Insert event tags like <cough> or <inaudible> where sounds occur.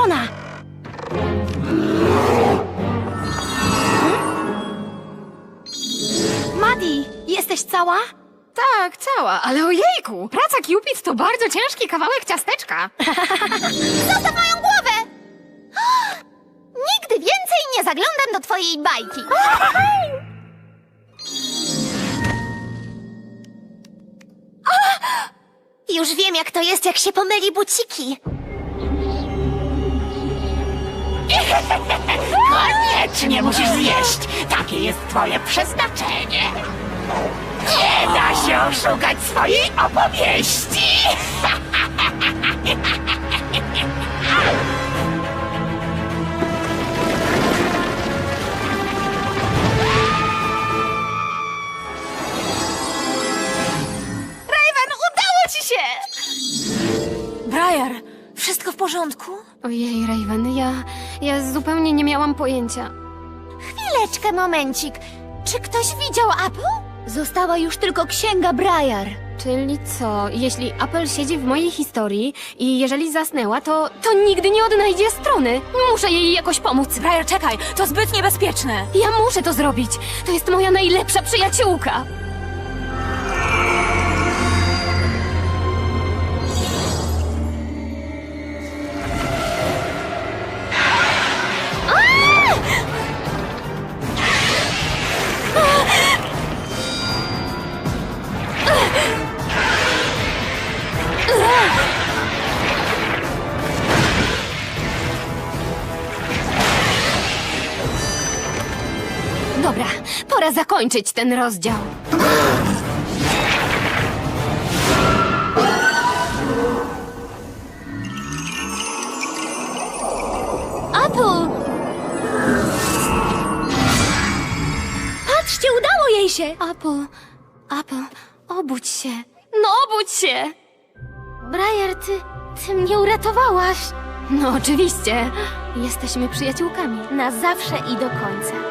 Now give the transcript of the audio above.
strona! Hmm? Madi, jesteś cała? Tak, cała, ale ojejku! Praca Cupid to bardzo ciężki kawałek ciasteczka. <laughs> Zostaw moją głowę! Ah! Nigdy więcej nie zaglądam do twojej bajki. <laughs> Ah! Już wiem, jak to jest, jak się pomyli buciki. Koniecznie musisz zjeść. Takie jest twoje przeznaczenie. Nie da się oszukać swojej opowieści. Raven, udało ci się! Briar, wszystko w porządku? Ojej, Raven, ja, ja zupełnie nie miałam pojęcia. Chwileczkę, momencik. Czy ktoś widział Apple? Została już tylko księga Briar. Czyli co, jeśli Apple siedzi w mojej historii i jeżeli zasnęła, to, to nigdy nie odnajdzie strony. Muszę jej jakoś pomóc. Briar, czekaj, to zbyt niebezpieczne. Ja muszę to zrobić. To jest moja najlepsza przyjaciółka. Dobra, pora zakończyć ten rozdział. Apple! Patrzcie, udało jej się! Apple, Apple, obudź się. No obudź się! Briar, ty, ty mnie uratowałaś. No oczywiście. Jesteśmy przyjaciółkami. Na zawsze i do końca.